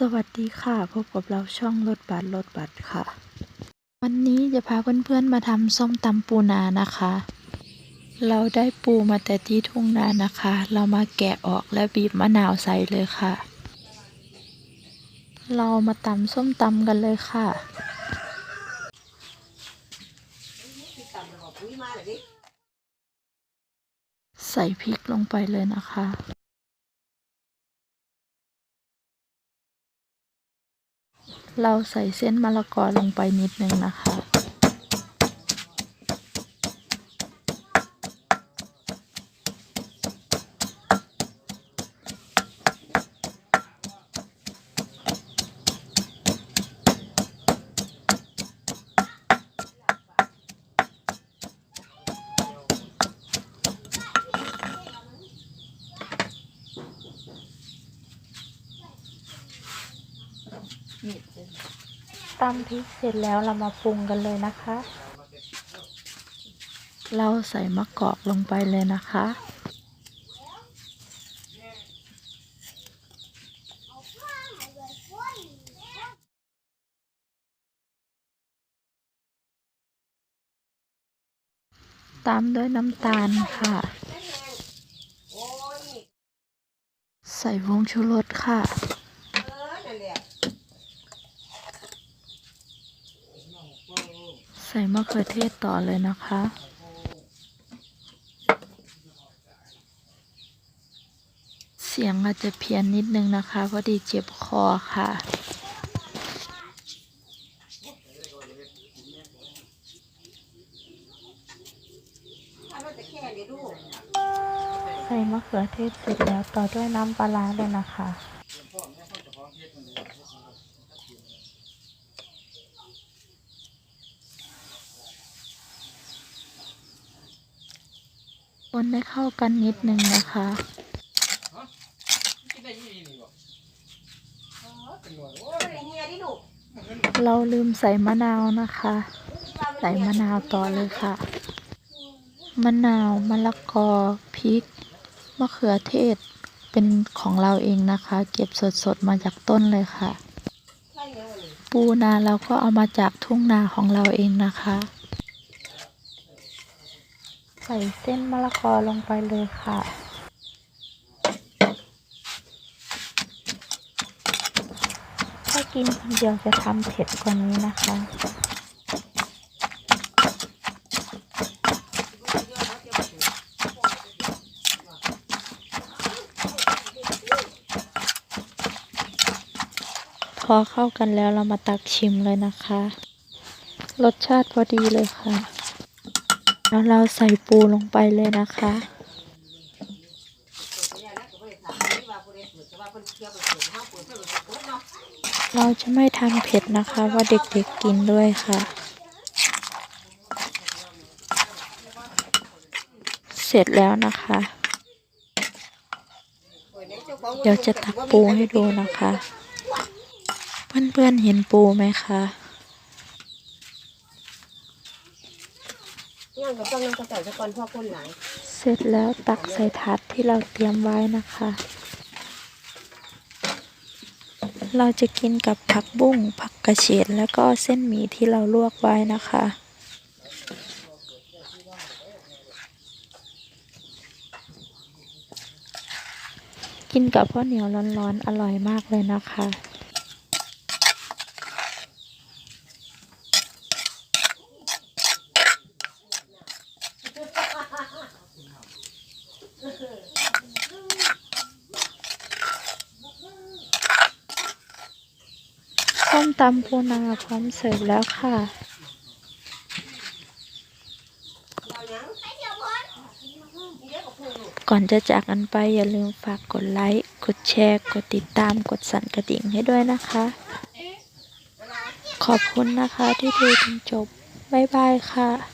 สวัสดีค่ะ พบกับเราช่องรถบัสรถบัสค่ะ วันนี้จะพาเพื่อนๆมาทำส้มตำปูนานะคะ เราได้ปูมาแต่ที่ทุ่งนานะคะ เรามาแกะออกและบีบมะนาวใส่เลยค่ะ เรามาตำส้มตำกันเลยค่ะใส่พริกลงไปเลยนะคะ เราใส่เส้นมะละกอลงไปนิดนึงนะคะ ตำพริกเสร็จแล้วเรามาปรุงกันเลยนะคะ เราใส่มะกอกลงไปเลยนะคะ ตามด้วยน้ำตาลค่ะ ใส่วงชูรสค่ะ ส่มะเขือเทศต่อเลยนะคะ เสียงอาจจะเพี้ยนนิดนึงนะคะพอดีเจ็บคอค่ะใส่มะเขือเทศเสร็จแล้วต่อด้วยน้ำปลาร้าเลยนะคะ คนให้เข้ากันนิดนึงนะคะเราลืมใส่มะนาวนะคะ ใส่มะนาวต่อเลยค่ะ มะนาว มะละกอ พริก มะเขือเทศ เป็นของเราเองนะคะ เก็บสดๆ มาจากต้นเลยค่ะ ปูนาเราก็เอามาจากทุ่งนาของเราเองนะคะ ใส่เส้นมะละกอลงไปเลยค่ะ ถ้ากินคนเดียวจะทำเผ็ดกว่านี้นะคะพอเข้ากันแล้วเรามาตักชิมเลยนะคะ รสชาติพอดีเลยค่ะ เราใส่ปูลงไปเลยนะคะ เราจะไม่ทำเผ็ดนะคะว่าเด็กๆกินด้วยค่ะ เสร็จแล้วนะคะ เดี๋ยวจะตักปูให้ดูนะคะ เพื่อนๆเห็นปูไหมคะ ย่างกับต้องน้ำกระต่ายสะกอนพ่อคนหลายเสร็จแล้วตักใส่ถาดที่เราเตรียมไว้นะคะ เราจะกินกับผักบุ้งผักกระเฉดแล้วก็เส้นหมี่ที่เราลวกไว้นะคะกินกับข้าวเหนียวร้อนๆ อร่อยมากเลยนะคะ ส้มตำปูนาพร้อมเสิร์ฟแล้วค่ะก่อนจะจากกันไปอย่าลืมฝากกดไลค์ กดแชร์ กดติดตาม กดสั่นกระดิ่งให้ด้วยนะคะ ขอบคุณนะคะที่ดูจนจบ บ๊ายบายค่ะ